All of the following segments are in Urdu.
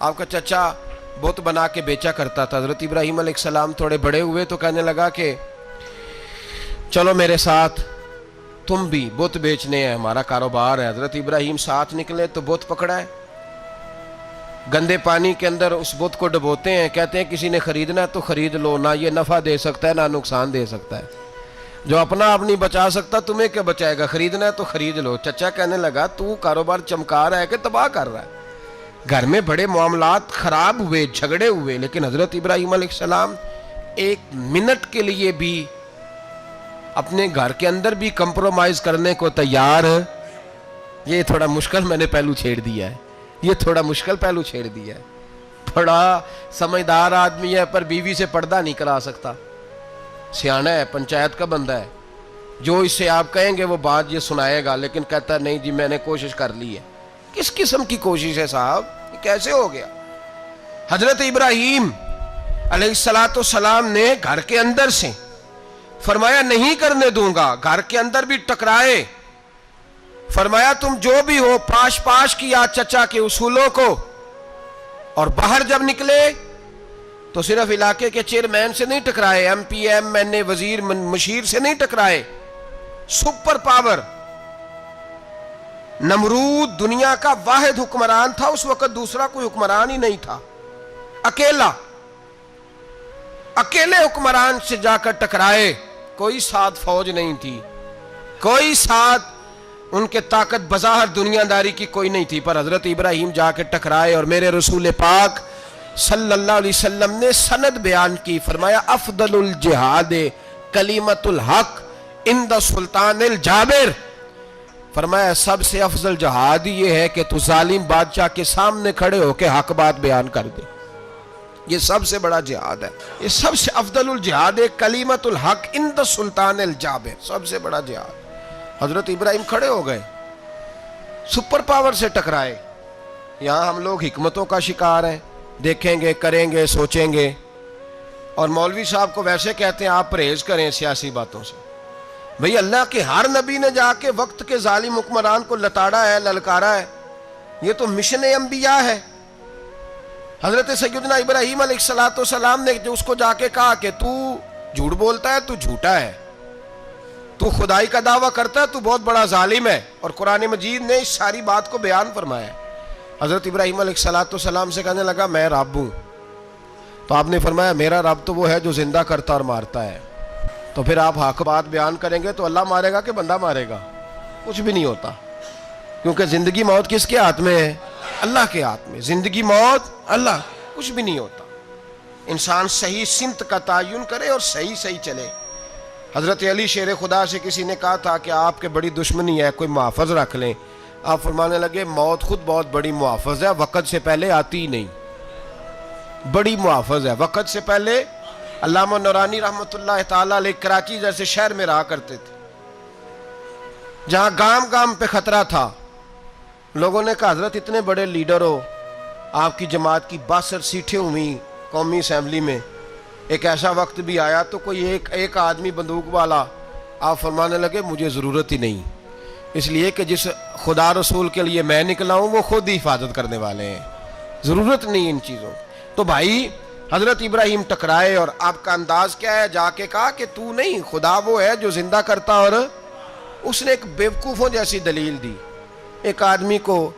آپ کا چچا بت بنا کے بیچا کرتا تھا۔ حضرت ابراہیم علیہ السلام تھوڑے بڑے ہوئے تو کہنے لگا کہ، چلو میرے ساتھ، تم بھی بت بیچنے ہیں، ہمارا کاروبار ہے۔ حضرت ابراہیم ساتھ نکلے تو بت پکڑا ہے گندے پانی کے اندر اس بت کو ڈبوتے ہیں، کہتے ہیں کسی نے خریدنا ہے تو خرید لو، نہ یہ نفع دے سکتا ہے، نہ نقصان دے سکتا ہے۔ جو اپنا آپ نہیں بچا سکتا، تمہیں کیا بچائے گا؟ خریدنا ہے تو خرید لو۔ چچا کہنے لگا، تو کاروبار چمکا رہا ہے کہ تباہ کر رہا ہے۔ گھر میں بڑے معاملات خراب ہوئے، جھگڑے ہوئے، لیکن حضرت ابراہیم علیہ السلام ایک منٹ کے لیے بھی اپنے گھر کے اندر بھی کمپرومائز کرنے کو تیار یہ تھوڑا مشکل میں نے پہلو چھیڑ دیا ہے۔ یہ تھوڑا مشکل پہلو چھیڑ دیا ہے۔ بڑا سمجھدار آدمی ہے، پر بیوی سے پردہ نہیں کرا سکتا۔ سیانا ہے، پنچایت کا بندہ ہے۔ جو اس سے آپ کہیں گے وہ بات یہ سنائے گا، لیکن کہتا ہے، نہیں جی میں نے کوشش کر لی ہے۔ کس قسم کی کوشش ہے صاحب؟ یہ کیسے ہو گیا؟ حضرت ابراہیم علیہ السلاۃ والسلام نے گھر کے اندر سے فرمایا، نہیں کرنے دوں گا۔ گھر کے اندر بھی ٹکرائے۔ فرمایا، تم جو بھی ہو، پاش پاش کیا چچا کے اصولوں کو۔ اور باہر جب نکلے، تو صرف علاقے کے چیئرمین سے نہیں ٹکرائے، ایم پی، ایم این اے، وزیر، مشیر سے نہیں ٹکرائے۔ Super power. نمرود دنیا کا واحد حکمران تھا، اس وقت دوسرا کوئی حکمران ہی نہیں تھا۔ اکیلا۔ اکیلے حکمران سے جا کر ٹکرائے۔ کوئی ساتھ فوج نہیں تھی۔ کوئی ساتھ ان کے طاقت بظاہر دنیا داری کی کوئی نہیں تھی، پر حضرت ابراہیم جا کے ٹکرائے اور میرے رسول پاک صلی اللہ علیہ وسلم نے سند بیان کی، فرمایا، افضل الجہاد کلیمت الحق اند سلطان الجابر۔ فرمایا، سب سے افضل جہاد یہ ہے کہ تو ظالم بادشاہ کے سامنے کھڑے ہو کے حق بات بیان کر دے۔ یہ سب سے بڑا جہاد ہے۔ یہ سب سے افضل الجہاد ہے کلیمت الحق اند سلطان الجابر۔ سب سے بڑا جہاد۔ حضرت ابراہیم کھڑے ہو گئے۔ سپر پاور سے ٹکرائے۔ یہاں ہم لوگ حکمتوں کا شکار ہیں۔ دیکھیں گے، کریں گے، سوچیں گے۔ اور مولوی صاحب کو ویسے کہتے ہیں، آپ پرہیز کریں سیاسی باتوں سے۔ بھئی اللہ کے ہر نبی نے جا کے وقت کے ظالم حکمران کو لتاڑا ہے، للکارا ہے۔ یہ تو مشن انبیاء ہے۔ حضرت سیدنا ابراہیم علیہ السلاۃ والسلام نے جو اس کو جا کے کہا کہ تو جھوٹ بولتا ہے، تو جھوٹا ہے۔ تو خدائی کا دعویٰ کرتا ہے، تو بہت بڑا ظالم ہے۔ اور قرآن مجید نے اس ساری بات کو بیان فرمایا ہے۔ حضرت ابراہیم علیہ السلاۃ والسلام سے کہنے لگا، میں رب ہوں۔ تو آپ نے فرمایا، میرا رب تو وہ ہے جو زندہ کرتا اور مارتا ہے۔ تو پھر آپ حق بات بیان کریں گے تو اللہ مارے گا کہ بندہ مارے گا؟ کچھ بھی نہیں ہوتا۔ کیونکہ زندگی موت کس کے ہاتھ میں ہے؟ اللہ کے ہاتھ میں۔ زندگی موت اللہ، کچھ بھی نہیں ہوتا۔ انسان صحیح سمت کا تعین کرے اور صحیح صحیح چلے۔ حضرت علی شیر خدا سے کسی نے کہا تھا کہ آپ کے بڑی دشمنی ہے، کوئی محافظ رکھ لیں۔ آپ فرمانے لگے، موت خود بہت بڑی محافظ ہے، وقت سے پہلے آتی ہی نہیں۔ بڑی محافظ ہے، وقت سے پہلے علامہ نورانی رحمۃ اللہ تعالیٰ علیہ کراچی جیسے شہر میں رہا کرتے تھے۔ جہاں گام گام پہ خطرہ تھا، لوگوں نے کہا، حضرت، اتنے بڑے لیڈر ہو، آپ کی جماعت کی باسٹھ سیٹیں ہوئی قومی اسمبلی میں۔ ایک ایسا وقت بھی آیا تو کوئی ایک ایک آدمی بندوق والا آپ فرمانے لگے، مجھے ضرورت ہی نہیں۔ اس لیے کہ جس خدا رسول کے لیے میں نکلا ہوں، وہ خود ہی حفاظت کرنے والے ہیں۔ ضرورت نہیں ان چیزوں تو بھائی حضرت ابراہیم ٹکرائے اور آپ کا انداز کیا ہے؟ جا کے کہا کہ تو نہیں، خدا وہ ہے جو زندہ کرتا اور اس نے ایک بیوقوفوں جیسی دلیل دی۔ ایک آدمی کو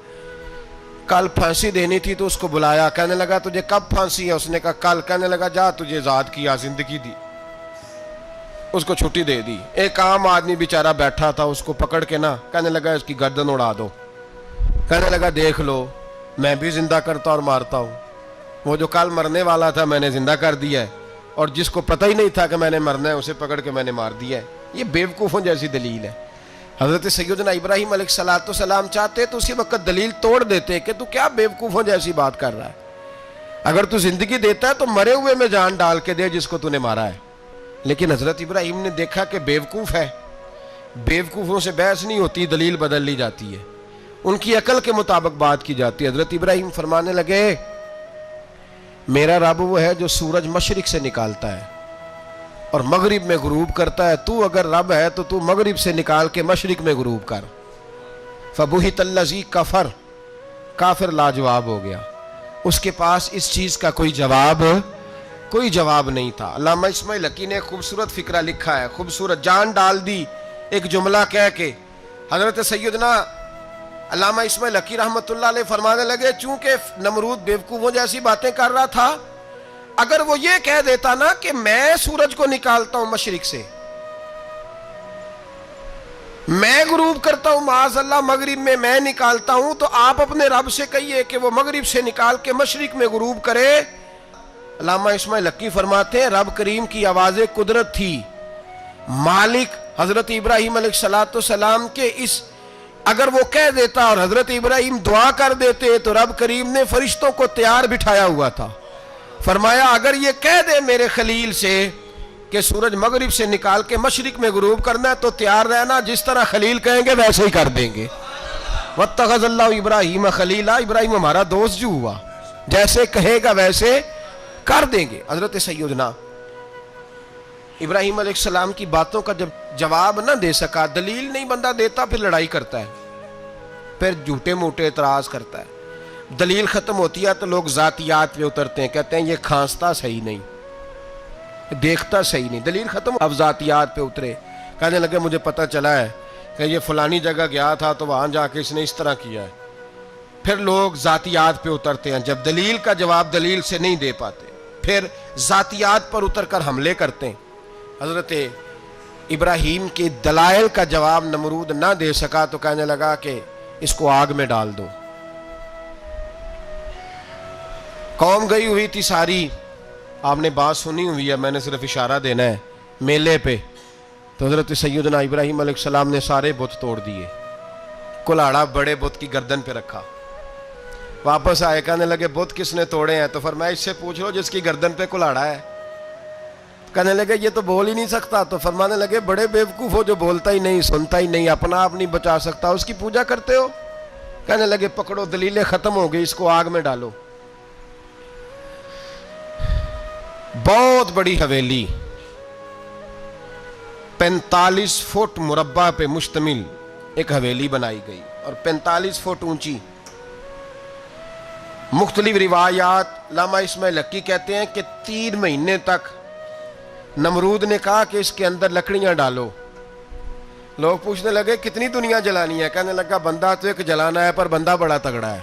کل پھانسی دینی تھی تو اس کو بلایا۔ کہنے لگا، تجھے کب پھانسی ہے؟ اس نے کہا، کل۔ کہنے لگا، جا، تجھے ذات کیا زندگی دی۔ اس کو چھٹی دے دی۔ ایک عام آدمی بیچارہ بیٹھا تھا، اس کو پکڑ کے نا، کہنے لگا، اس کی گردن اڑا دو۔ کہنے لگا، دیکھ لو، میں بھی زندہ کرتا اور مارتا ہوں۔ وہ جو کل مرنے والا تھا میں نے زندہ کر دیا ہے، اور جس کو پتہ ہی نہیں تھا کہ میں نے مرنا ہے، اسے پکڑ کے میں نے مار دیا ہے۔ یہ بیوقوفوں جیسی دلیل ہے۔ حضرت سیدنا ابراہیم علیہ السلاۃ السلام چاہتے تو اسی وقت دلیل توڑ دیتے کہ تو کیا بیوقوفوں جیسی بات کر رہا ہے۔ اگر تو زندگی دیتا ہے تو مرے ہوئے میں جان ڈال کے دے جس کو تو نے مارا ہے۔ لیکن حضرت ابراہیم نے دیکھا کہ بیوقوف ہے۔ بیوقوفوں سے بحث نہیں ہوتی، دلیل بدل لی جاتی ہے۔ ان کی عقل کے مطابق بات کی جاتی ہے۔ حضرت ابراہیم فرمانے لگے میرا رب وہ ہے جو سورج مشرق سے نکالتا ہے اور مغرب میں غروب کرتا ہے۔ تو اگر رب ہے تو تو مغرب سے نکال کے مشرق میں غروب کر۔ فبوہت الزی کفر۔ کافر لاجواب ہو گیا۔ اس کے پاس اس چیز کا کوئی جواب کوئی جواب نہیں تھا۔ علامہ اسماعیل حقی نے خوبصورت فکرہ لکھا ہے۔ خوبصورت جان ڈال دی۔ ایک جملہ کہہ کے حضرت سیدنا علامہ اسماعیل حقی رحمت اللہ علیہ فرمانے لگے، چونکہ نمرود بیوقوفوں جیسی باتیں کر رہا تھا، اگر وہ یہ کہہ دیتا نا کہ میں سورج کو نکالتا ہوں مشرق سے، میں غروب کرتا ہوں معاذ اللہ مغرب میں میں نکالتا ہوں، تو آپ اپنے رب سے کہیے کہ وہ مغرب سے نکال کے مشرق میں غروب کرے۔ علامہ اسماعیل لکی فرماتے ہیں، رب کریم کی آواز قدرت تھی۔ مالک حضرت ابراہیم علیہ السلاۃ السلام کے اس اگر وہ کہہ دیتا اور حضرت ابراہیم دعا کر دیتے تو رب کریم نے فرشتوں کو تیار بٹھایا ہوا تھا۔ فرمایا، اگر یہ کہہ دے میرے خلیل سے کہ سورج مغرب سے نکال کے مشرق میں غروب کرنا ہے تو تیار رہنا، جس طرح خلیل کہیں گے ویسے ہی کر دیں گے۔ وَاتَّخَذَ اللَّهُ ابراہیم خلیلا ابراہیم ہمارا دوست جو ہوا۔ جیسے کہے گا ویسے کر دیں گے۔ حضرت سیدنا ابراہیم علیہ السلام کی باتوں کا جب جواب نہ دے سکا، دلیل نہیں بندہ دیتا، پھر لڑائی کرتا ہے۔ پھر جھوٹے موٹے اعتراض کرتا ہے۔ دلیل ختم ہوتی ہے تو لوگ ذاتیات پہ اترتے ہیں، کہتے ہیں یہ کھانستا صحیح نہیں۔ دیکھتا صحیح نہیں۔ دلیل ختم اب ذاتیات پہ اترے۔ کہنے لگے، مجھے پتہ چلا ہے کہ یہ فلانی جگہ گیا تھا تو وہاں جا کے اس نے اس طرح کیا ہے۔ پھر لوگ ذاتیات پہ اترتے ہیں۔ جب دلیل کا جواب دلیل سے نہیں دے پاتے، پھر ذاتیات پر اتر کر حملے کرتے ہیں۔ حضرت ابراہیم کے دلائل کا جواب نمرود نہ دے سکا تو کہنے لگا کہ اس کو آگ میں ڈال دو۔ قوم گئی ہوئی تھی ساری۔ آپ نے بات سنی ہوئی ہے، میں نے صرف اشارہ دینا ہے۔ میلے پہ تو حضرت سیدنا ابراہیم علیہ السلام نے سارے بت توڑ دیے۔ کلاڑا بڑے بت کی گردن پہ رکھا۔ واپس آئے، کہنے لگے، بت کس نے توڑے ہیں؟ تو فرمایا، اس سے پوچھ لو جس کی گردن پہ کلاڑا ہے۔ کہنے لگے، یہ تو بول ہی نہیں سکتا۔ تو فرمانے لگے، بڑے بیوقوف ہو جو بولتا ہی نہیں، سنتا ہی نہیں، اپنا آپ نہیں بچا سکتا، اس کی پوجا کرتے ہو؟ کہنے لگے، پکڑو، دلیلیں ختم ہو گئی، اس کو آگ میں ڈالو۔ بہت بڑی حویلی۔ پینتالیس فٹ مربع پہ مشتمل ایک حویلی بنائی گئی اور پینتالیس فٹ اونچی۔ مختلف روایات لاما اسماعیل لکی کہتے ہیں کہ تین مہینے تک نمرود نے کہا کہ اس کے اندر لکڑیاں ڈالو۔ لوگ پوچھنے لگے، کتنی دنیا جلانی ہے؟ کہنے لگا، بندہ تو ایک جلانا ہے، پر بندہ بڑا تگڑا ہے۔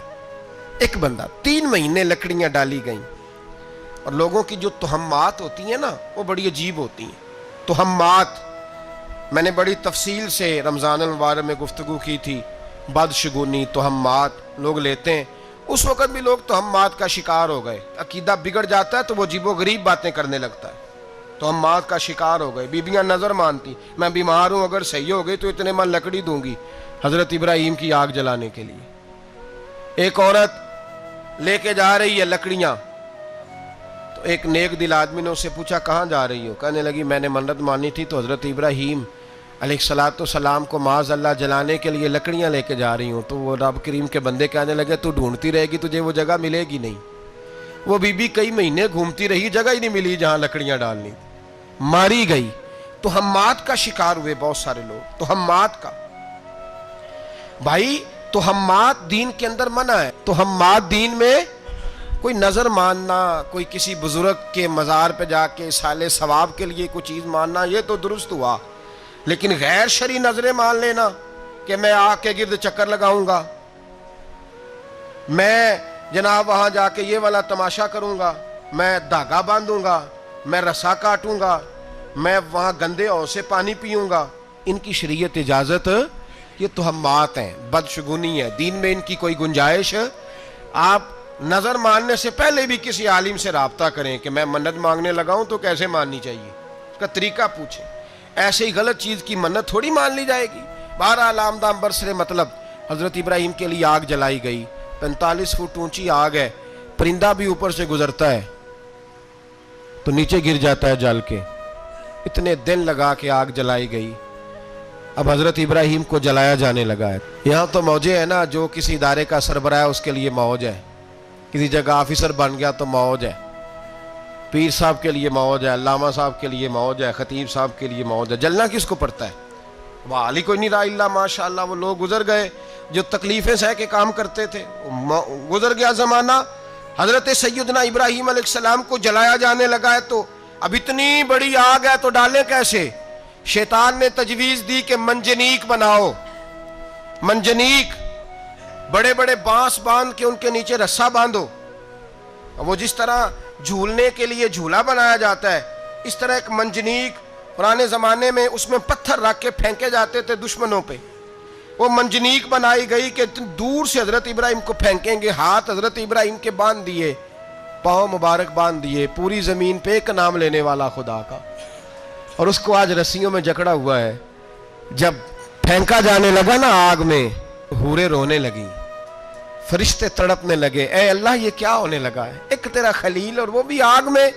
ایک بندہ، تین مہینے لکڑیاں ڈالی گئیں۔ اور لوگوں کی جو تہمات ہوتی ہیں نا، وہ بڑی عجیب ہوتی ہیں۔ تہمات، میں نے بڑی تفصیل سے رمضان المبارک میں گفتگو کی تھی۔ بدشگونی، تہمات، لوگ لیتے ہیں۔ اس وقت بھی لوگ تہمات کا شکار ہو گئے۔ عقیدہ بگڑ جاتا ہے تو وہ عجیب و غریب باتیں کرنے لگتا ہے۔ تو ہم مات کا شکار ہو گئے۔ بیبیاں نظر مانتی، میں بیمار ہوں، اگر صحیح ہو گئی تو اتنے من لکڑی دوں گی۔ حضرت ابراہیم کی آگ جلانے کے لیے۔ ایک عورت لے کے جا رہی ہے لکڑیاں۔ تو ایک نیک دل آدمی نے اس سے پوچھا، کہاں جا رہی ہو؟ کہنے لگی، میں نے منت مانی تھی تو حضرت ابراہیم علیہ السلاۃ السلام کو معاذ اللہ جلانے کے لیے لکڑیاں لے کے جا رہی ہوں۔ تو وہ رب کریم کے بندے کہنے لگے، تو ڈھونڈتی رہے گی، تجھے وہ جگہ ملے گی نہیں۔ وہ بی بی کئی مہینے گھومتی رہی، جگہ ہی نہیں ملی جہاں لکڑیاں ڈالنی تھی ماری گئی۔ تو ہم مات کا شکار ہوئے بہت سارے لوگ۔ تو ہم مات کا۔ بھائی، تو ہم مات دین کے اندر منع ہے۔ تو ہم مات دین میں کوئی نظر ماننا، کوئی کسی بزرگ کے مزار پہ جا کے سال ثواب کے لیے کوئی چیز ماننا، یہ تو درست ہوا۔ لیکن غیر شری نظریں مان لینا کہ میں آ کے گرد چکر لگاؤں گا۔ میں جناب وہاں جا کے یہ والا تماشا کروں گا۔ میں دھاگا باندھوں گا۔ میں رسا کاٹوں گا، میں وہاں گندے اور سے پانی پیوں گا۔ ان کی شریعت اجازت، یہ تو ہیں، بدشگونی ہے دین میں ان کی کوئی گنجائش؟ آپ نظر ماننے سے پہلے بھی کسی عالم سے رابطہ کریں کہ میں منت مانگنے لگاؤں تو کیسے ماننی چاہیے؟ اس کا طریقہ پوچھیں۔ ایسے ہی غلط چیز کی منت تھوڑی مان لی جائے گی۔ بارہ علام دام برسر مطلب حضرت ابراہیم کے لیے آگ جلائی گئی۔ پینتالیس فٹ اونچی آگ ہے، پرندہ بھی اوپر سے گزرتا ہے۔ تو نیچے گر جاتا ہے جل کے۔ اتنے دن لگا کے آگ جلائی گئی۔ اب حضرت ابراہیم کو جلایا جانے لگا ہے۔ یہاں تو موجے ہے نا، جو کسی ادارے کا سربراہ ہے، اس کے لیے موج ہے۔ کسی جگہ آفیسر بن گیا تو موج ہے۔ پیر صاحب کے لیے موج ہے، علامہ صاحب کے لیے موج ہے، خطیب صاحب کے لیے موج ہے۔ جلنا کس کو پڑتا ہے؟ وہ علی کوئی نہیں رہا اللہ ماشاء اللہ وہ لوگ گزر گئے۔ جو تکلیفیں سہ کے کام کرتے تھے گزر گیا زمانہ۔ حضرت سیدنا ابراہیم علیہ السلام کو جلایا جانے لگا ہے تو اب اتنی بڑی آگ ہے تو ڈالیں کیسے؟ شیطان نے تجویز دی کہ منجنیک بناؤ۔ منجنیک، بڑے بڑے بانس باندھ کے ان کے نیچے رسا باندھو۔ وہ جس طرح جھولنے کے لیے جھولا بنایا جاتا ہے، اس طرح ایک منجنیک پرانے زمانے میں اس میں پتھر رکھ کے پھینکے جاتے تھے دشمنوں پہ۔ وہ منجنیک بنائی گئی کہ دور سے حضرت ابراہیم کو پھینکیں گے، ہاتھ حضرت ابراہیم کے باندھ دیے، پاؤں مبارک باندھ دیے، پوری زمین پہ ایک نام لینے والا خدا کا۔ اور اس کو آج رسیوں میں جکڑا ہوا ہے۔ جب پھینکا جانے لگا نا آگ میں ہورے رونے لگی فرشتے تڑپنے لگے، اے اللہ یہ کیا ہونے لگا ہے؟ ایک تیرا خلیل اور وہ بھی آگ میں۔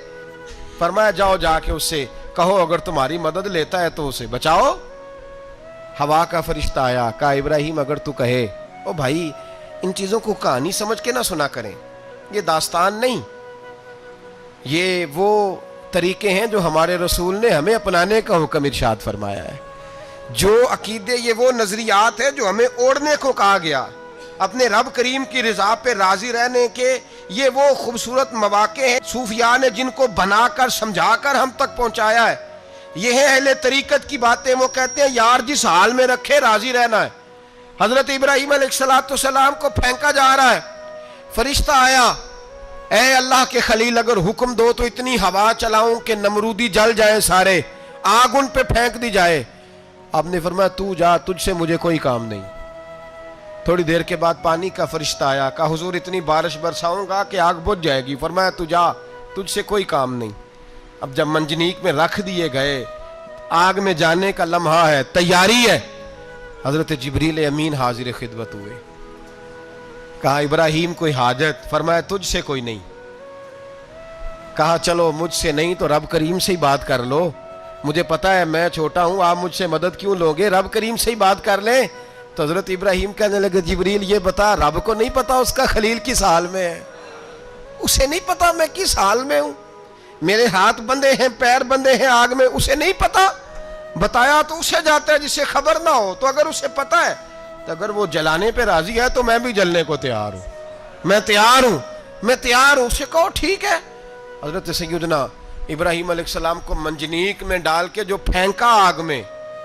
فرمایا، جاؤ جا کے اس سے کہو، اگر تمہاری مدد لیتا ہے تو اسے بچاؤ۔ ہوا کا فرشتہ آیا کہا ابراہیم اگر تو کہے، او بھائی، ان چیزوں کو کہانی سمجھ کے نہ سنا کریں، یہ داستان نہیں۔ یہ وہ طریقے ہیں جو ہمارے رسول نے ہمیں اپنانے کا حکم ارشاد فرمایا ہے۔ جو عقیدے، یہ وہ نظریات ہے جو ہمیں اوڑھنے کو کہا گیا۔ اپنے رب کریم کی رضا پہ راضی رہنے کے یہ وہ خوبصورت مواقع ہیں، صوفیاء نے جن کو بنا کر، سمجھا کر ہم تک پہنچایا ہے۔ یہ ہے اہل طریقت کی باتیں، وہ کہتے ہیں، یار جس حال میں رکھے، راضی رہنا ہے۔ حضرت ابراہیم علیہ السلام کو پھینکا جا رہا ہے۔ فرشتہ آیا، اے اللہ کے خلیل، اگر حکم دو تو اتنی ہوا چلاؤں کہ نمرودی جل جائیں سارے، آگ ان پہ پھینک دی جائے۔ آپ نے فرمایا، تو جا، تجھ سے مجھے کوئی کام نہیں۔ تھوڑی دیر کے بعد پانی کا فرشتہ آیا، کہا، حضور، اتنی بارش برساؤں گا کہ آگ بجھ جائے گی۔ فرمایا، تو جا، تجھ سے کوئی کام نہیں۔ اب جب منجنیک میں رکھ دیے گئے، آگ میں جانے کا لمحہ ہے، تیاری ہے۔ حضرت جبریل امین حاضر خدمت ہوئے۔ کہا، ابراہیم، کوئی حاجت؟ فرمایا، تجھ سے کوئی نہیں۔ کہا، چلو، مجھ سے نہیں تو رب کریم سے ہی بات کر لو۔ مجھے پتا ہے، میں چھوٹا ہوں، آپ مجھ سے مدد کیوں لوگے؟ رب کریم سے ہی بات کر لیں۔ تو حضرت ابراہیم کہنے لگے، جبریل، یہ بتا، رب کو نہیں پتا اس کا خلیل کس حال میں ہے؟ اسے نہیں پتا میں کس حال میں ہوں۔ میرے ہاتھ بندے ہیں، پیر بندے ہیں، آگ میں اسے نہیں پتا۔ بتایا تو اسے جاتا ہے جسے خبر نہ ہو، تو اگر اسے پتا ہے، تو اگر وہ جلانے پہ راضی ہے تو میں بھی جلنے کو تیار ہوں۔ میں تیار ہوں، میں تیار ہوں۔ اسے کہو ٹھیک ہے۔ حضرت سیدنا ابراہیم علیہ السلام کو منجنیک میں ڈال کے جو پھینکا آگ میں،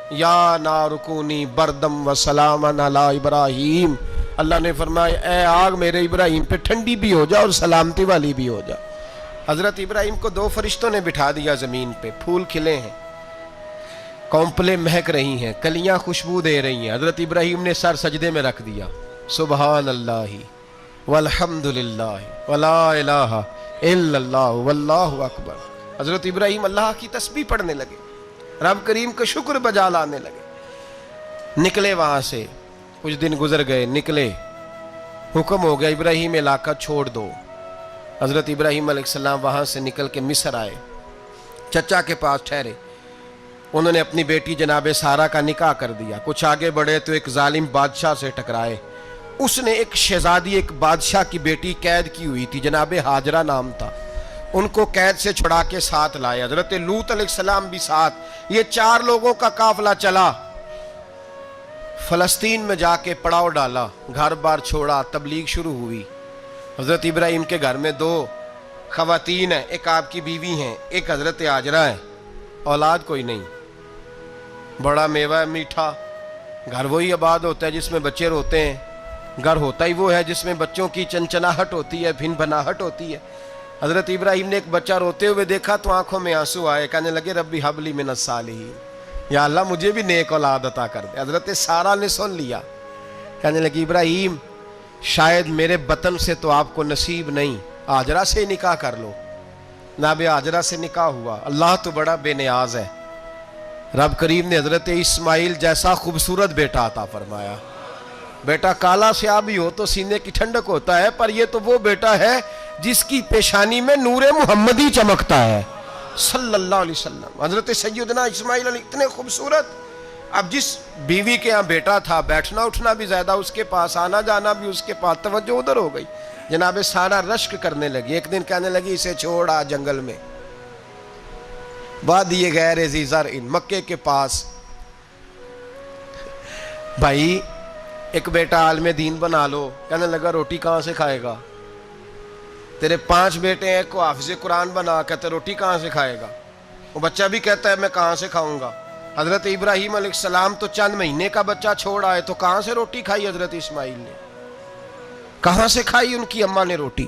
یا نارکونی بردم و سلام ابراہیم۔ اللہ نے فرمایا، اے آگ میرے ابراہیم پہ ٹھنڈی بھی ہو جا اور سلامتی والی بھی ہو جا۔ حضرت ابراہیم کو دو فرشتوں نے بٹھا دیا زمین پہ، پھول کھلے ہیں کومپلے مہک رہی ہیں، کلیاں خوشبو دے رہی ہیں۔ حضرت ابراہیم نے سر سجدے میں رکھ دیا۔ سبحان اللہ والحمد للہ ولا الہ الا اللہ واللہ اکبر۔ حضرت ابراہیم اللہ کی تسبیح پڑھنے لگے۔ رب کریم کا شکر بجا لانے لگے۔ نکلے وہاں سے۔ کچھ دن گزر گئے، نکلے۔ حکم ہو گیا، ابراہیم علاقہ چھوڑ دو۔ حضرت ابراہیم علیہ السلام وہاں سے نکل کے مصر آئے، چچا کے پاس ٹھہرے۔ انہوں نے اپنی بیٹی جناب سارا کا نکاح کر دیا۔ کچھ آگے بڑھے تو ایک ظالم بادشاہ سے ٹکرائے۔ اس نے ایک شہزادی، ایک بادشاہ کی بیٹی قید کی ہوئی تھی، جناب حاجرہ نام تھا۔ ان کو قید سے چھڑا کے ساتھ لائے حضرت لوت علیہ السلام بھی ساتھ۔ یہ چار لوگوں کا قافلہ چلا۔ فلسطین میں جا کے پڑاؤ ڈالا۔ گھر بار چھوڑا، تبلیغ شروع ہوئی۔ حضرت ابراہیم کے گھر میں دو خواتین ہیں، ایک آپ کی بیوی ہیں، ایک حضرت آجرہ ہے اولاد کوئی نہیں۔ بڑا میوہ ہے میٹھا۔ گھر وہی آباد ہوتا ہے جس میں بچے روتے ہیں۔ گھر ہوتا ہی وہ ہے جس میں بچوں کی چنچناہٹ ہوتی ہے، بھن بناہٹ ہوتی ہے۔ حضرت ابراہیم نے ایک بچہ روتے ہوئے دیکھا تو آنکھوں میں آنسو آئے، کہنے لگے، ربی حبلی من الصالحین۔ یا اللہ مجھے بھی نیک اولاد عطا کر دے۔ حضرت سارا نے سن لیا۔ کہنے لگی ابراہیم شاید میرے بطن سے تو آپ کو نصیب نہیں آجرا سے نکاح کر لو۔ ناب آجرا سے نکاح ہوا۔ اللہ تو بڑا بے نیاز ہے۔ رب کریم نے حضرت اسماعیل جیسا خوبصورت بیٹا عطا فرمایا۔ بیٹا کالا سیابی ہو تو سینے کی ٹھنڈک ہوتا ہے، پر یہ تو وہ بیٹا ہے جس کی پیشانی میں نور محمدی چمکتا ہے۔ صلی اللہ علیہ وسلم۔ حضرت سیدنا اسماعیل علی اتنے خوبصورت۔ اب جس بیوی کے ہاں بیٹا تھا، بیٹھنا اٹھنا بھی زیادہ، اس کے پاس آنا جانا بھی، اس کے پاس توجہ ادھر ہو گئی۔ جناب سارا رشک کرنے لگی۔ ایک دن کہنے لگی، اسے چھوڑا جنگل میں۔ بعد یہ غیر زیزر ان مکے کے پاس۔ بھائی، ایک بیٹا عالم دین بنا لو۔ کہنے لگا، روٹی کہاں سے کھائے گا؟ تیرے پانچ بیٹے ہیں کو حافظ قرآن بنا کہتے روٹی کہاں سے کھائے گا؟ وہ بچہ بھی کہتا ہے، میں کہاں سے کھاؤں گا؟ حضرت ابراہیم علیہ السلام تو چند مہینے کا بچہ چھوڑ آئے تو کہاں سے روٹی کھائی حضرت اسماعیل نے؟ کہاں سے کھائی ان کی اماں نے روٹی؟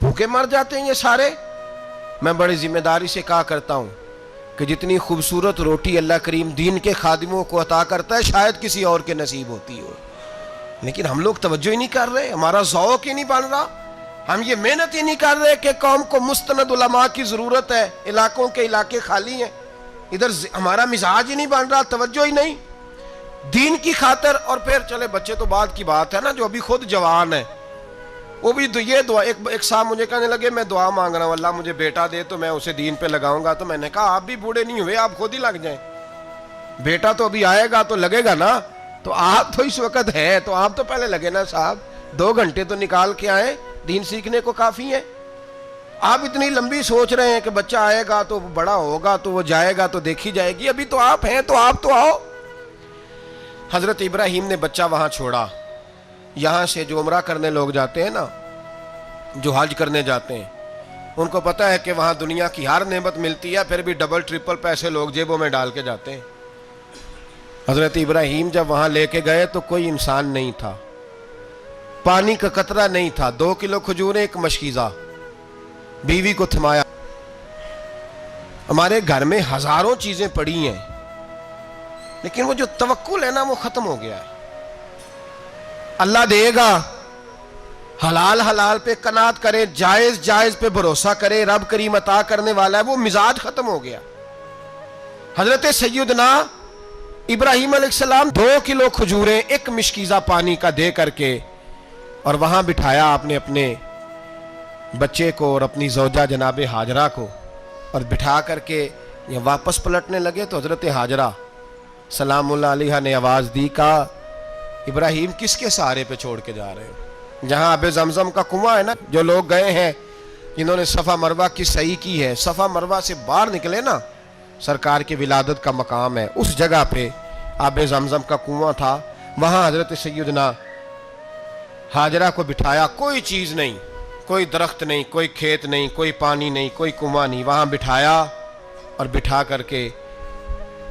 بھوکے مر جاتے ہیں یہ سارے؟ میں بڑی ذمہ داری سے کہا کرتا ہوں کہ جتنی خوبصورت روٹی اللہ کریم دین کے خادموں کو عطا کرتا ہے، شاید کسی اور کے نصیب ہوتی ہو۔ لیکن ہم لوگ توجہ ہی نہیں کر رہے، ہمارا ذوق ہی نہیں بن رہا۔ ہم یہ محنت ہی نہیں کر رہے کہ قوم کو مستند علماء کی ضرورت ہے، علاقوں کے علاقے خالی ہیں۔ ادھر ہمارا مزاج ہی نہیں بن رہا، توجہ ہی نہیں۔ دین کی خاطر، اور پھر چلے، بچے تو بعد کی بات ہے نا، جو ابھی خود جوان ہے وہ بھی یہ دعا، ایک ایک صاحب مجھے کہنے لگے، میں دعا مانگ رہا ہوں، اللہ مجھے بیٹا دے تو میں اسے دین پہ لگاؤں گا۔ تو میں نے کہا، آپ بھی بوڑھے نہیں ہوئے، آپ خود ہی لگ جائیں۔ بیٹا تو ابھی آئے گا، تو لگے گا نا۔ تو آپ تو اس وقت ہے تو آپ تو پہلے لگے نا صاحب۔ دو گھنٹے تو نکال کے آئے، دین سیکھنے کو کافی ہے آپ اتنی لمبی سوچ رہے ہیں کہ بچہ آئے گا تو بڑا ہوگا تو وہ جائے گا تو دیکھی جائے گی، ابھی تو آپ ہیں تو آپ تو آؤ۔ حضرت ابراہیم نے بچہ وہاں چھوڑا۔ یہاں سے جو عمرہ کرنے لوگ جاتے ہیں نا، جو حج کرنے جاتے ہیں، ان کو پتا ہے کہ وہاں دنیا کی ہر نعمت ملتی ہے، پھر بھی ڈبل ٹرپل پیسے لوگ جیبوں میں ڈال کے جاتے ہیں۔ حضرت ابراہیم جب وہاں لے کے گئے تو کوئی انسان نہیں تھا۔ پانی کا قطرہ نہیں تھا۔ دو کلو کھجورے ایک مشکیزہ۔ بیوی کو تھمایا۔ ہمارے گھر میں ہزاروں چیزیں پڑی ہیں، لیکن وہ جو توکل ہے نا، وہ ختم ہو گیا ہے۔ اللہ دے گا، حلال حلال پہ کنات کرے، جائز جائز پہ بھروسہ کرے، رب کریم عطا کرنے والا ہے، وہ مزاج ختم ہو گیا۔ حضرت سیدنا ابراہیم علیہ السلام دو کلو کھجوریں ایک مشکیزہ پانی کا دے کر کے اور وہاں بٹھایا آپ نے اپنے بچے کو اور اپنی زوجہ جناب حاجرہ کو اور بٹھا کر کے یہ واپس پلٹنے لگے تو حضرت حاجرہ سلام اللہ علیہ نے آواز دی کہا ابراہیم کس کے سہارے پہ چھوڑ کے جا رہے ہو؟ جہاں اب زمزم کا کنواں ہے نا، جو لوگ گئے ہیں، جنہوں نے صفا مروا کی صحیح کی ہے، صفا مروا سے باہر نکلے نا، سرکار کی ولادت کا مقام ہے۔ اس جگہ پہ آب زمزم کا کنواں تھا، وہاں حضرت سیدنا حاجرہ کو بٹھایا، کوئی چیز نہیں۔ کوئی درخت نہیں، کوئی کھیت نہیں، کوئی پانی نہیں، کوئی کنواں نہیں۔ وہاں بٹھایا اور بٹھا کر کے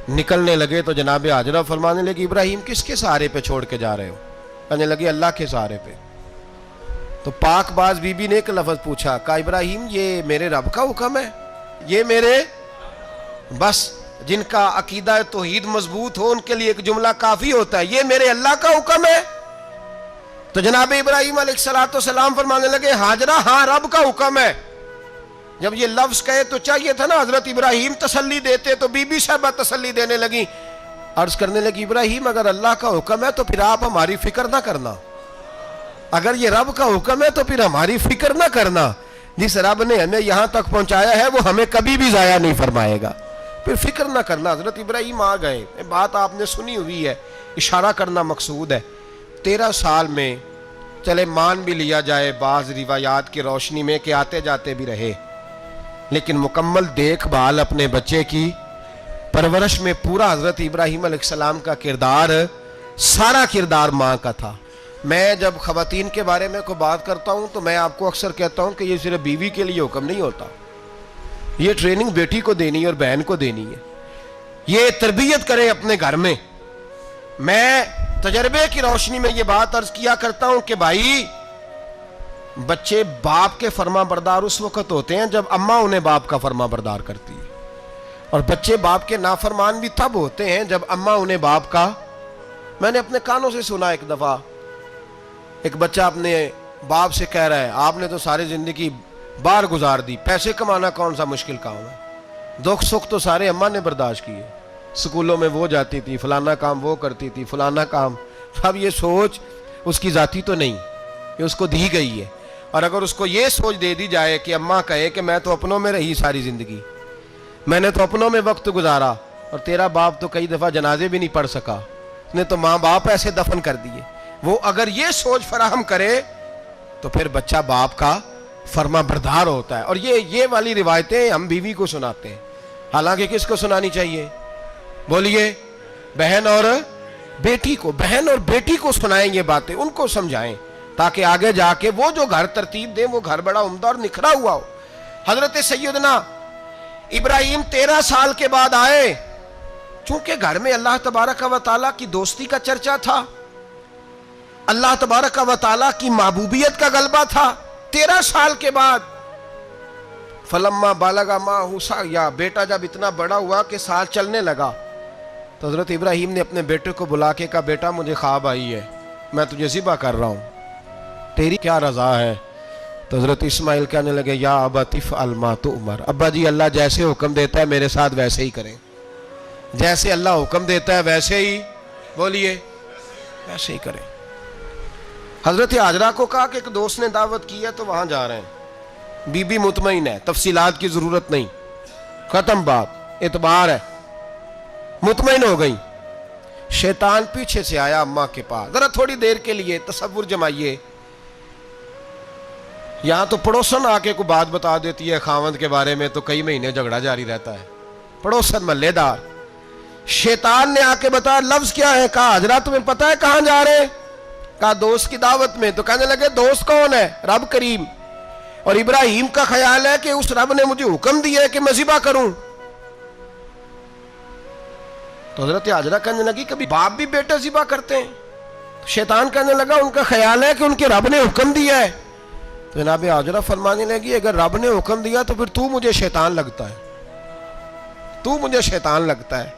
نکلنے لگے تو جناب حاجرہ فرمانے لگی ابراہیم کس کے سہارے پہ چھوڑ کے جا رہے ہو؟ کہنے لگی اللہ کے سہارے پہ۔ تو پاک باز بی بی نے ایک لفظ پوچھا، کہا، ابراہیم، یہ میرے رب کا حکم ہے؟ یہ میرے بس جن کا عقیدہ توحید مضبوط ہو، ان کے لیے ایک جملہ کافی ہوتا ہے، یہ میرے اللہ کا حکم ہے؟ تو جناب ابراہیم علیہ السلاۃ والسلام فرمانے لگے حاجرہ ہاں رب کا حکم ہے۔ جب یہ لفظ کہے تو چاہیے تھا نا، حضرت ابراہیم تسلی دیتے تو بی بی صاحبہ تسلی دینے لگی۔ عرض کرنے لگی، ابراہیم، اگر اللہ کا حکم ہے تو پھر آپ ہماری فکر نہ کرنا۔ اگر یہ رب کا حکم ہے تو پھر ہماری فکر نہ کرنا۔ جس رب نے ہمیں یہاں تک پہنچایا ہے، وہ ہمیں کبھی بھی ضائع نہیں فرمائے گا۔ پھر فکر نہ کرنا، حضرت ابراہیم آ گئے۔ بات آپ نے سنی ہوئی ہے، اشارہ کرنا مقصود ہے۔ تیرہ سال میں چلے مان بھی لیا جائے بعض روایات کی روشنی میں کہ آتے جاتے بھی رہے۔ لیکن مکمل دیکھ بھال اپنے بچے کی، پرورش میں پورا حضرت ابراہیم علیہ السلام کا کردار سارا کردار ماں کا تھا۔ میں جب خواتین کے بارے میں کوئی بات کرتا ہوں تو میں آپ کو اکثر کہتا ہوں کہ یہ صرف بیوی کے لیے حکم نہیں ہوتا۔ یہ ٹریننگ بیٹی کو دینی اور بہن کو دینی ہے۔ یہ تربیت کرے اپنے گھر میں۔ میں تجربے کی روشنی میں یہ بات عرض کیا کرتا ہوں کہ بھائی، بچے باپ کے فرما بردار اس وقت ہوتے ہیں جب اماں انہیں باپ کا فرما بردار کرتی ہے۔ اور بچے باپ کے نافرمان بھی تب ہوتے ہیں جب اماں انہیں باپ کا، میں نے اپنے کانوں سے سنا ایک دفعہ۔ ایک بچہ اپنے باپ سے کہہ رہا ہے، آپ نے تو ساری زندگی باہر گزار دی، پیسے کمانا کون سا مشکل کام ہے؟ دکھ سکھ تو سارے اماں نے برداشت کیے۔ سکولوں میں وہ جاتی تھی، فلانا کام وہ کرتی تھی، فلانا کام۔ اب یہ سوچ اس کی ذاتی تو نہیں، یہ اس کو دی گئی ہے۔ اور اگر اس کو یہ سوچ دے دی جائے کہ اماں کہے کہ میں تو اپنوں میں رہی ساری زندگی۔ میں نے تو اپنوں میں وقت گزارا اور تیرا باپ تو کئی دفعہ جنازے بھی نہیں پڑھ سکا۔ اس نے تو ماں باپ ایسے دفن کر دیے۔ وہ اگر یہ سوچ فراہم کرے تو پھر بچہ باپ کا فرما بردار ہوتا ہے۔ اور یہ یہ والی روایتیں ہم بیوی کو سناتے ہیں۔ حالانکہ کس کو سنانی چاہیے؟ بولیے، بہن اور بیٹی کو، بہن اور بیٹی کو سنائیں یہ باتیں، ان کو سمجھائیں، تاکہ آگے جا کے وہ جو گھر ترتیب دیں، وہ گھر بڑا عمدہ اور نکھرا ہوا ہو۔ حضرت سیدنا ابراہیم تیرہ سال کے بعد آئے۔ چونکہ گھر میں اللہ تبارک و تعالیٰ کی دوستی کا چرچا تھا، اللہ تبارک و تعالیٰ کی محبوبیت کا غلبہ تھا۔ تیرہ سال کے بعد فلما بالگا ماں حسا یا بیٹا جب اتنا بڑا ہوا کہ سال چلنے لگا تو حضرت ابراہیم نے اپنے بیٹے کو بلا کے کہا، بیٹا، مجھے خواب آئی ہے، میں تجھے ذبح کر رہا ہوں۔ تیری کیا رضا ہے؟ تو حضرت اسماعیل کہنے لگے، یا ابا، تف الما تو عمر۔ ابا جی اللہ جیسے حکم دیتا ہے میرے ساتھ ویسے ہی کریں۔ جیسے اللہ حکم دیتا ہے ویسے ہی، بولیے، ویسے ہی کریں۔ حضرت حاجرہ کو کہا کہ ایک دوست نے دعوت کی ہے تو وہاں جا رہے ہیں۔ بی بی مطمئن ہے، تفصیلات کی ضرورت نہیں۔ ختم بات اعتبار ہے۔ مطمئن ہو گئی شیطان پیچھے سے آیا اماں کے پاس۔ ذرا تھوڑی دیر کے لیے تصور جمائیے۔ یہاں تو پڑوسن آ کے کوئی بات بتا دیتی ہے خاوند کے بارے میں، تو کئی مہینے جھگڑا جاری رہتا ہے۔ پڑوسن ملے دار۔ شیطان نے آ کے بتایا، لفظ کیا ہے؟ کہا حضرت تمہیں پتا ہے کہاں جا رہے کہا، دوست کی دعوت میں۔ تو کہنے لگے، دوست کون ہے؟ رب کریم۔ اور ابراہیم کا خیال ہے کہ اس رب نے مجھے حکم دیا ہے کہ میں ذبح کروں۔ تو حضرت حاجرہ کہنے لگی کبھی باپ بھی بیٹا ذبح کرتے ہیں؟ شیطان کہنے لگا، ان کا خیال ہے کہ ان کے رب نے حکم دیا ہے۔ تو جناب حاجرہ فرمانے لگی، اگر رب نے حکم دیا تو پھر تو مجھے شیطان لگتا ہے۔ تو مجھے شیطان لگتا ہے۔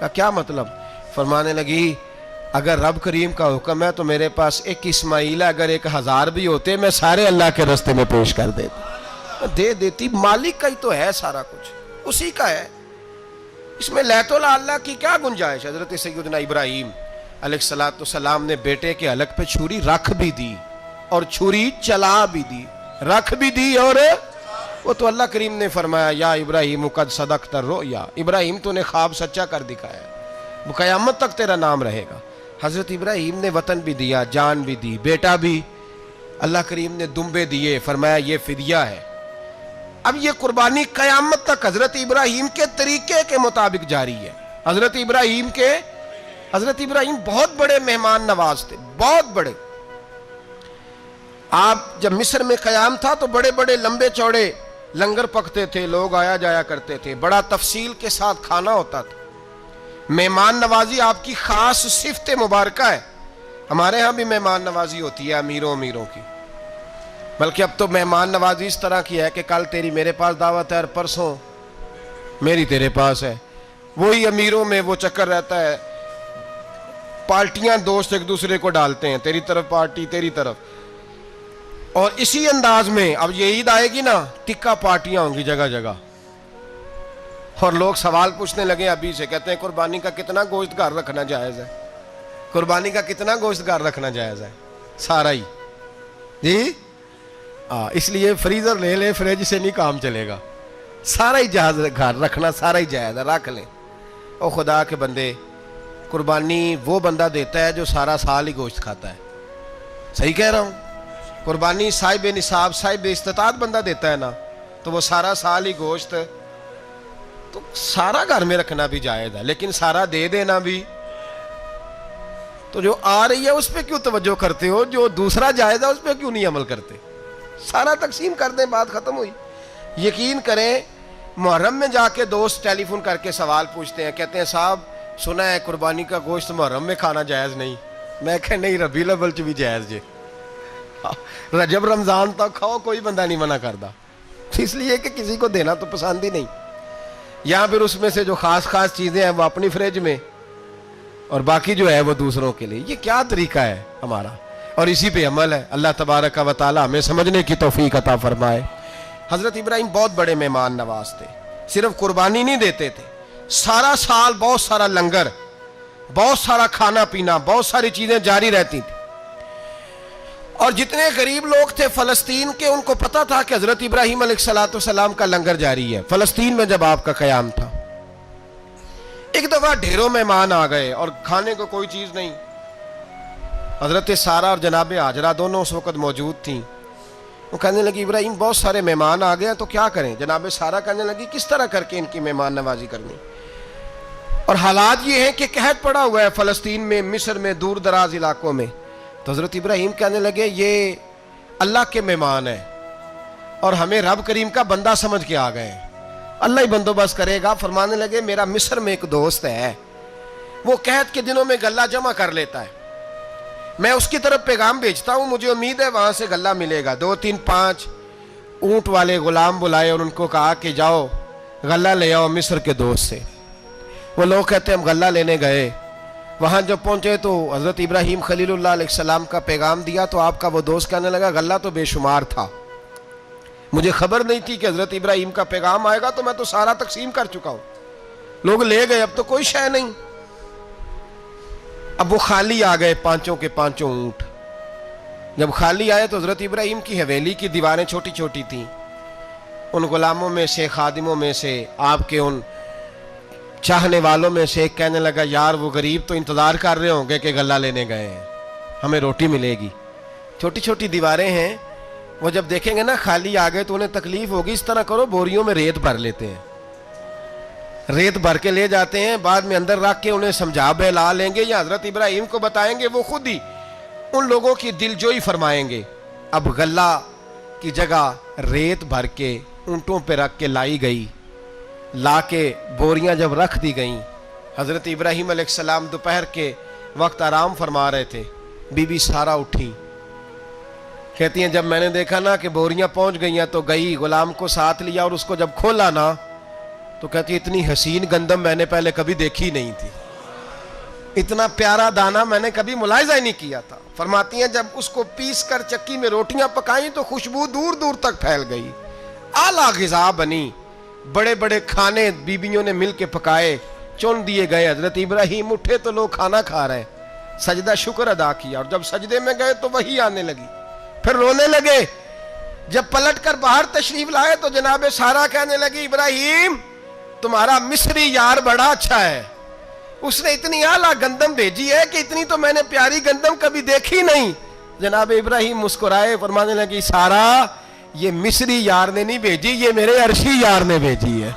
کا کیا مطلب؟ فرمانے لگی، اگر رب کریم کا حکم ہے تو میرے پاس ایک اسماعیل اگر ایک ہزار بھی ہوتے، میں سارے اللہ کے رستے میں پیش کر دیتا۔ دے دیتی، مالک کا ہی تو ہے سارا کچھ، اسی کا ہے۔ اس میں لہت اللہ کی کیا گنجائش حضرت سیدنا ابراہیم علیہ السلاۃ السلام نے بیٹے کے حلق پہ چھری رکھ بھی دی اور چھری چلا بھی دی۔ رکھ بھی دی اور وہ تو اللہ کریم نے فرمایا، یا ابراہیم، قد صدق تر رو یا ابراہیم، تو نے خواب سچا کر دکھایا۔ وہ قیامت تک تیرا نام رہے گا۔ حضرت ابراہیم نے وطن بھی دیا، جان بھی دی، بیٹا بھی۔ اللہ کریم نے دمبے دیے، فرمایا، یہ فدیہ ہے۔ اب یہ قربانی قیامت تک حضرت ابراہیم کے طریقے کے مطابق جاری ہے۔ حضرت ابراہیم کے، حضرت ابراہیم بہت بڑے مہمان نواز تھے، بہت بڑے۔ آپ جب مصر میں قیام تھا تو بڑے بڑے لمبے چوڑے لنگر پکتے تھے، لوگ آیا جایا کرتے تھے، بڑا تفصیل کے ساتھ کھانا ہوتا تھا۔ مہمان نوازی آپ کی خاص صفت مبارکہ ہے۔ ہمارے ہاں بھی مہمان نوازی ہوتی ہے، امیروں امیروں کی۔ بلکہ اب تو مہمان نوازی اس طرح کی ہے کہ کل تیری میرے پاس دعوت ہے اور پرسوں میری تیرے پاس ہے۔ وہی امیروں میں وہ چکر رہتا ہے۔ پارٹیاں دوست ایک دوسرے کو ڈالتے ہیں، تیری طرف پارٹی، تیری طرف۔ اور اسی انداز میں اب یہ عید آئے گی نا، ٹکا پارٹیاں ہوں گی جگہ جگہ۔ اور لوگ سوال پوچھنے لگے ابھی سے، کہتے ہیں قربانی کا کتنا گوشت گھر رکھنا جائز ہے؟ قربانی کا کتنا گوشت گھر رکھنا جائز ہے؟ سارا ہی۔ جی؟ ہاں اس لیے فریزر لے لے فریج سے نہیں کام چلے گا۔ سارا ہی جہاز گھر رکھنا، سارا ہی جائز ہے رکھ لیں۔ او خدا کے بندے، قربانی وہ بندہ دیتا ہے جو سارا سال ہی گوشت کھاتا ہے۔ صحیح کہہ رہا ہوں؟ قربانی صاحب نصاب، صاحب استطاعت بندہ دیتا ہے نا، تو وہ سارا سال ہی گوشت، تو سارا گھر میں رکھنا بھی جائز ہے، لیکن سارا دے دینا بھی۔ تو جو آ رہی ہے اس پہ کیوں توجہ کرتے ہو؟ جو دوسرا جائز ہے اس پہ کیوں نہیں عمل کرتے؟ سارا تقسیم کر دیں، بات ختم ہوئی۔ یقین کریں، محرم میں جا کے دوست ٹیلی فون کر کے سوال پوچھتے ہیں، کہتے ہیں، صاحب، سنا ہے قربانی کا گوشت محرم میں کھانا جائز نہیں۔ میں کہ نہیں ربی لبل چ بھی جائز جے رجب رمضان تک کھاؤ، کوئی بندہ نہیں منع کرتا۔ اس لیے کہ کسی کو دینا تو پسند ہی نہیں۔ یا پھر اس میں سے جو خاص خاص چیزیں ہیں، وہ اپنی فریج میں۔ اور باقی جو ہے، وہ دوسروں کے لیے۔ یہ کیا طریقہ ہے ہمارا؟ اور اسی پہ عمل ہے۔ اللہ تبارک و تعالیٰ ہمیں سمجھنے کی توفیق عطا فرمائے۔ حضرت ابراہیم بہت بڑے مہمان نواز تھے۔ صرف قربانی نہیں دیتے تھے۔ سارا سال بہت سارا لنگر، بہت سارا کھانا پینا، بہت ساری چیزیں جاری رہتی تھی اور جتنے غریب لوگ تھے فلسطین کے، ان کو پتا تھا کہ حضرت ابراہیم علیہ السلاۃ والسلام کا لنگر جاری ہے۔ فلسطین میں جب آپ کا قیام تھا۔ ایک دفعہ ڈھیروں مہمان آ گئے اور کھانے کو کوئی چیز نہیں۔ حضرت سارا اور جناب حاجرہ دونوں اس وقت موجود تھیں۔ وہ کہنے لگی، ابراہیم، بہت سارے مہمان آ گئے تو کیا کریں؟ جناب سارا کہنے لگی، کس طرح کر کے ان کی مہمان نوازی کرنی؟ اور حالات یہ ہیں کہ قحط پڑا ہوا ہے فلسطین میں، مصر میں، دور دراز علاقوں میں۔ تو حضرت ابراہیم کہنے لگے، یہ اللہ کے مہمان ہیں اور ہمیں رب کریم کا بندہ سمجھ کے آ گئے اللہ ہی بندوبست کرے گا۔ فرمانے لگے، میرا مصر میں ایک دوست ہے، وہ قحط کے دنوں میں گلہ جمع کر لیتا ہے۔ میں اس کی طرف پیغام بھیجتا ہوں، مجھے امید ہے وہاں سے گلہ ملے گا۔ دو تین پانچ اونٹ والے غلام بلائے اور ان کو کہا کہ جاؤ غلہ لے آؤ مصر کے دوست سے۔ وہ لوگ کہتے ہیں، ہم غلہ لینے گئے۔ وہاں جب پہنچے تو حضرت ابراہیم خلیل اللہ علیہ السلام کا پیغام دیا تو آپ کا وہ دوست کہنے لگا غلہ تو بے شمار تھا۔ مجھے خبر نہیں تھی کہ حضرت ابراہیم کا پیغام آئے گا تو میں تو سارا تقسیم کر چکا ہوں۔ لوگ لے گئے، اب تو کوئی شے نہیں۔ اب وہ خالی آ گئے پانچوں کے پانچوں اونٹ۔ جب خالی آئے تو حضرت ابراہیم کی حویلی کی دیواریں چھوٹی چھوٹی تھیں۔ ان غلاموں میں سے، خادموں میں سے، آپ کے ان چاہنے والوں میں سے ایک کہنے لگا، یار وہ غریب تو انتظار کر رہے ہوں گے کہ غلہ لینے گئے ہیں۔ ہمیں روٹی ملے گی۔ چھوٹی چھوٹی دیواریں ہیں۔ وہ جب دیکھیں گے نا خالی آ گئے تو انہیں تکلیف ہوگی۔ اس طرح کرو، بوریوں میں ریت بھر لیتے ہیں۔ ریت بھر کے لے جاتے ہیں، بعد میں اندر رکھ کے انہیں سمجھا بہلا لیں گے یا حضرت ابراہیم کو بتائیں گے، وہ خود ہی ان لوگوں کی دل جوئی فرمائیں گے۔ اب غلہ کی جگہ ریت بھر کے اونٹوں پہ رکھ کے لائی گئی۔ لا کے بوریاں جب رکھ دی گئیں، حضرت ابراہیم علیہ السلام دوپہر کے وقت آرام فرما رہے تھے۔ بی بی سارا اٹھی۔ کہتی ہیں، جب میں نے دیکھا نا کہ بوریاں پہنچ گئی ہیں تو گئی، غلام کو ساتھ لیا اور اس کو جب کھولا نا تو کہتی اتنی حسین گندم میں نے پہلے کبھی دیکھی نہیں تھی۔ اتنا پیارا دانا میں نے کبھی ملاحظہ ہی نہیں کیا تھا۔ فرماتی ہیں، جب اس کو پیس کر چکی میں روٹیاں پکائیں تو خوشبو دور دور تک پھیل گئی۔ اعلیٰ غذا بنی۔ بڑے بڑے کھانے بیبیوں نے مل کے پکائے۔ چن دیے گئے۔ حضرت ابراہیم اٹھے تو لوگ کھانا کھا رہے سجدہ شکر ادا کیا اور جب سجدے میں گئے تو وہی آنے لگی۔ پھر رونے لگے۔ جب پلٹ کر باہر تشریف لائے تو جناب سارا کہنے لگی ابراہیم تمہارا مصری یار بڑا اچھا ہے۔ اس نے اتنی اعلیٰ گندم بھیجی ہے کہ اتنی تو میں نے پیاری گندم کبھی دیکھی نہیں۔ جناب ابراہیم مسکرائے فرمانے لگی، سارا، یہ مصری یار نے نہیں بھیجی، یہ میرے عرشی یار نے بھیجی ہے۔